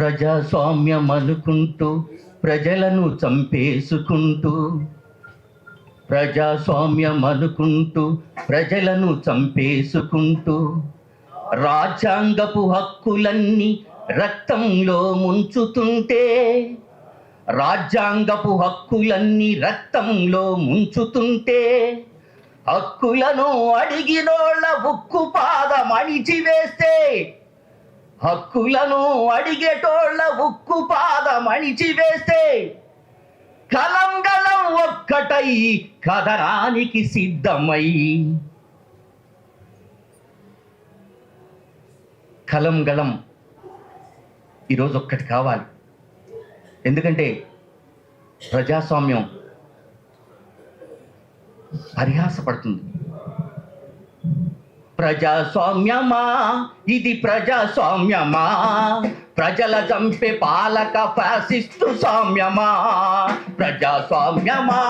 ప్రజాస్వామ్యం అనుకుంటూ ప్రజలను చంపేసుకుంటూ ప్రజాస్వామ్యం అనుకుంటూ ప్రజలను చంపేసుకుంటూ రాజ్యాంగపు హక్కులన్నీ రక్తంలో ముంచుతుంటే రాజ్యాంగపు హక్కులన్నీ రక్తంలో ముంచుతుంటే హక్కులను అడిగినోళ్ళ ఉక్కు పాదం అణిచివేస్తే హక్కులను అడిగేటోళ్ళ ఉక్కు పాదం అణిచివేస్తే కలం గలం ఒక్కటై కదరానికి సిద్ధమై. కలం గలం ఈరోజు ఒక్కటి కావాలి. ఎందుకంటే ప్రజాస్వామ్యం పరిహాసపడుతుంది. ప్రజాస్వామ్యమా? ఇది ప్రజాస్వామ్యమా? ప్రజల చంపే పాలక ఫ్యాసిస్టు స్వామ్యమా ప్రజాస్వామ్యమా?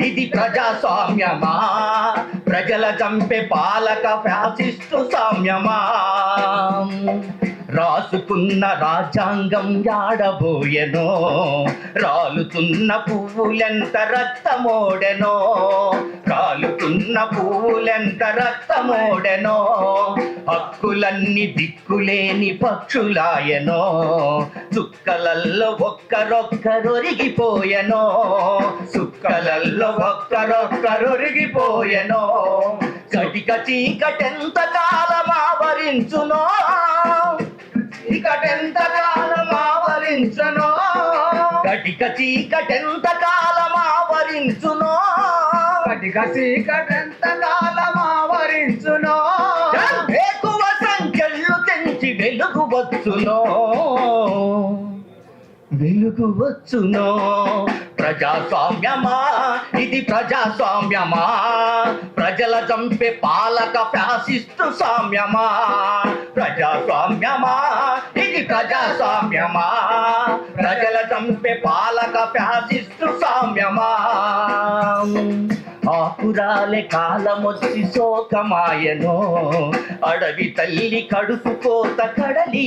ఇది ప్రజాస్వామ్యమా? ప్రజల చంపే పాలక ఫ్యాసిస్టు స్వామ్యమా రాసుకున్న రాజ్యాంగం యాడబోయెనో? రాలుతున్న పువ్వులెంత రక్తమోడెనో? రాలుతున్న పువ్వులెంత రక్తమోడెనో? హక్కులన్నీ దిక్కులేని పక్షులాయనో? చుక్కలల్లో ఒక్కరొక్కరొరిగిపోయెనో చుక్కలల్లో ఒక్కరొక్కరొరిగిపోయెనో కటిక చీకటెంత కాలం ఆవరించునో కటిక చీకటెంత కాలం ఆవరించునో కటిక చీకటెంత కాలం ఆవరించునో ఎక్కువ సంఖ్యలు తెంచి వెలుగు వచ్చునో? వెలుగు వచ్చునో? ప్రజాస్వామ్యమా? ఇది ప్రజాస్వామ్యమా? ప్రజల చంపే పాలక ఫ్యాసిస్టు సామ్యమా? ప్రజాస్వామ్యమా? ఇది ప్రజాస్వామ్యమా? ప్రజల చంపే పాలక ఫ్యాసిస్టు సామ్యమా ఆకురాలే కాలమొచ్చి శోకమాయను. అడవి తల్లి కడుపు కోత కడలి